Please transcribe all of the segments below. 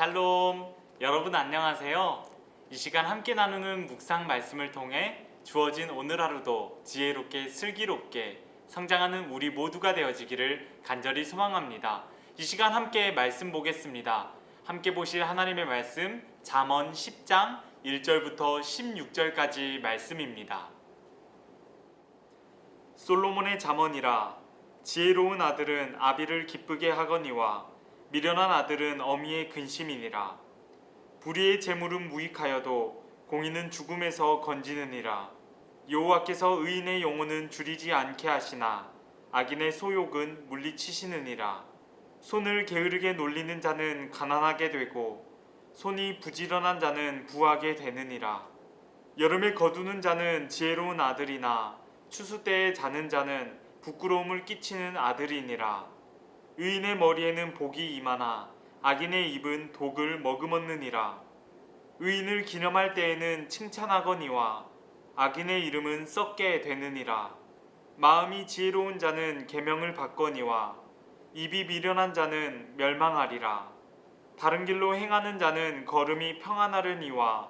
샬롬. 여러분 안녕하세요. 이 시간 함께 나누는 묵상 말씀을 통해 주어진 오늘 하루도 지혜롭게 슬기롭게 성장하는 우리 모두가 되어지기를 간절히 소망합니다. 이 시간 함께 말씀 보겠습니다. 함께 보실 하나님의 말씀 잠언 10장 1절부터 16절까지 말씀입니다. 솔로몬의 잠언이라 지혜로운 아들은 아비를 기쁘게 하거니와 미련한 아들은 어미의 근심이니라. 불의의 재물은 무익하여도 공의는 죽음에서 건지느니라. 여호와께서 의인의 영혼은 줄이지 않게 하시나 악인의 소욕은 물리치시느니라. 손을 게으르게 놀리는 자는 가난하게 되고 손이 부지런한 자는 부하게 되느니라. 여름에 거두는 자는 지혜로운 아들이나 추수 때에 자는 자는 부끄러움을 끼치는 아들이니라 의인의 머리에는 복이 임하나 악인의 입은 독을 머금었느니라. 의인을 기념할 때에는 칭찬하거니와 악인의 이름은 썩게 되느니라. 마음이 지혜로운 자는 계명을 받거니와 입이 미련한 자는 멸망하리라. 다른 길로 행하는 자는 걸음이 평안하려니와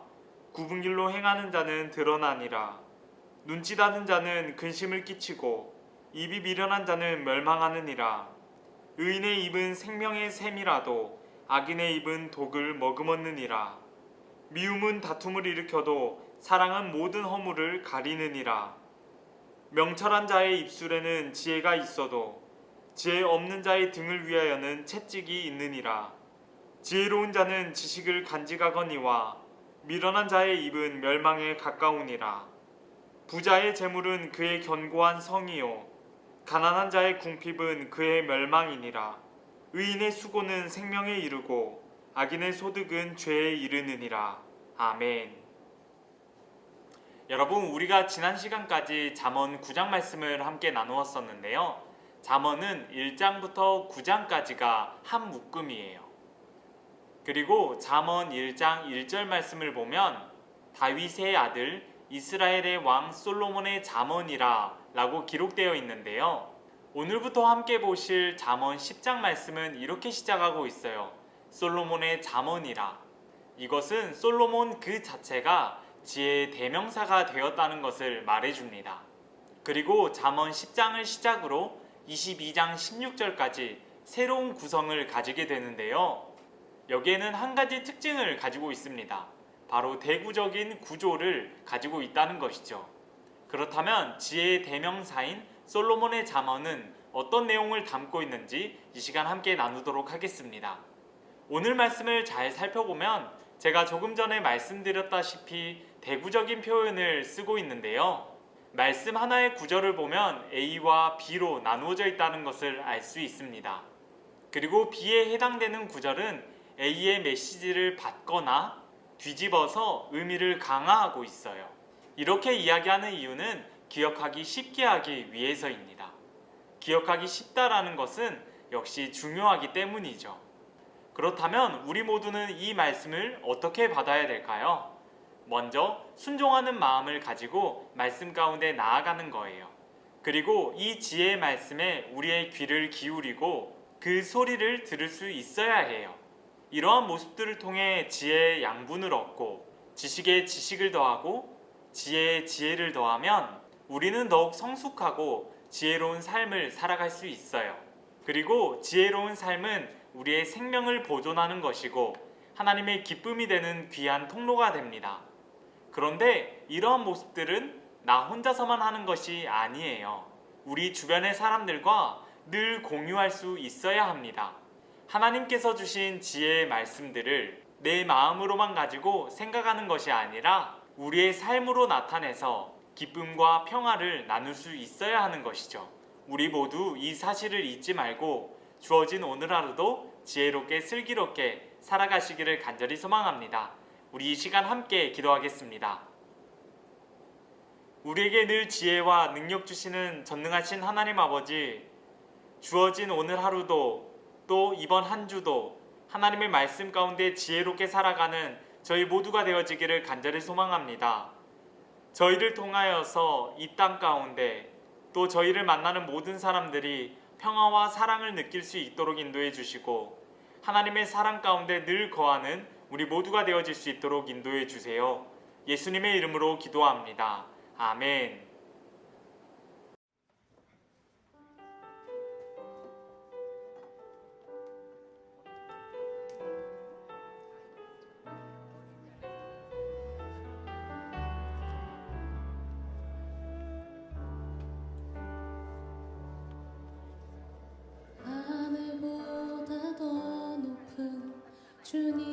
굽은 길로 행하는 자는 드러나니라. 눈짓하는 자는 근심을 끼치고 입이 미련한 자는 멸망하느니라 의인의 입은 생명의 샘이라도 악인의 입은 독을 머금었느니라. 미움은 다툼을 일으켜도 사랑은 모든 허물을 가리느니라. 명철한 자의 입술에는 지혜가 있어도 지혜 없는 자의 등을 위하여는 채찍이 있느니라. 지혜로운 자는 지식을 간직하거니와 미련한 자의 입은 멸망에 가까우니라. 부자의 재물은 그의 견고한 성이요 가난한 자의 궁핍은 그의 멸망이니라. 의인의 수고는 생명에 이르고 악인의 소득은 죄에 이르느니라. 아멘. 여러분 우리가 지난 시간까지 잠언 9장 말씀을 함께 나누었었는데요. 잠언은 1장부터 9장까지가 한 묶음이에요. 그리고 잠언 1장 1절 말씀을 보면 다윗의 아들 이스라엘의 왕 솔로몬의 잠언이라 라고 기록되어 있는데요. 오늘부터 함께 보실 잠언 10장 말씀은 이렇게 시작하고 있어요. 솔로몬의 잠언이라. 이것은 솔로몬 그 자체가 지혜의 대명사가 되었다는 것을 말해줍니다. 그리고 잠언 10장을 시작으로 22장 16절까지 새로운 구성을 가지게 되는데요. 여기에는 한 가지 특징을 가지고 있습니다. 바로 대구적인 구조를 가지고 있다는 것이죠. 그렇다면 지혜의 대명사인 솔로몬의 잠언은 어떤 내용을 담고 있는지 이 시간 함께 나누도록 하겠습니다. 오늘 말씀을 잘 살펴보면 제가 조금 전에 말씀드렸다시피 대구적인 표현을 쓰고 있는데요. 말씀 하나의 구절을 보면 A와 B로 나누어져 있다는 것을 알 수 있습니다. 그리고 B에 해당되는 구절은 A의 메시지를 받거나 뒤집어서 의미를 강화하고 있어요. 이렇게 이야기하는 이유는 기억하기 쉽게 하기 위해서입니다. 기억하기 쉽다라는 것은 역시 중요하기 때문이죠. 그렇다면 우리 모두는 이 말씀을 어떻게 받아야 될까요? 먼저 순종하는 마음을 가지고 말씀 가운데 나아가는 거예요. 그리고 이 지혜의 말씀에 우리의 귀를 기울이고 그 소리를 들을 수 있어야 해요. 이러한 모습들을 통해 지혜의 양분을 얻고 지식에 지식을 더하고 지혜에 지혜를 더하면 우리는 더욱 성숙하고 지혜로운 삶을 살아갈 수 있어요. 그리고 지혜로운 삶은 우리의 생명을 보존하는 것이고 하나님의 기쁨이 되는 귀한 통로가 됩니다. 그런데 이러한 모습들은 나 혼자서만 하는 것이 아니에요. 우리 주변의 사람들과 늘 공유할 수 있어야 합니다. 하나님께서 주신 지혜의 말씀들을 내 마음으로만 가지고 생각하는 것이 아니라 우리의 삶으로 나타내서 기쁨과 평화를 나눌 수 있어야 하는 것이죠. 우리 모두 이 사실을 잊지 말고 주어진 오늘 하루도 지혜롭게 슬기롭게 살아가시기를 간절히 소망합니다. 우리 이 시간 함께 기도하겠습니다. 우리에게 늘 지혜와 능력 주시는 전능하신 하나님 아버지, 주어진 오늘 하루도 또 이번 한 주도 하나님의 말씀 가운데 지혜롭게 살아가는 저희 모두가 되어지기를 간절히 소망합니다. 저희를 통하여서 이 땅 가운데 또 저희를 만나는 모든 사람들이 평화와 사랑을 느낄 수 있도록 인도해 주시고 하나님의 사랑 가운데 늘 거하는 우리 모두가 되어질 수 있도록 인도해 주세요. 예수님의 이름으로 기도합니다. 아멘. 주님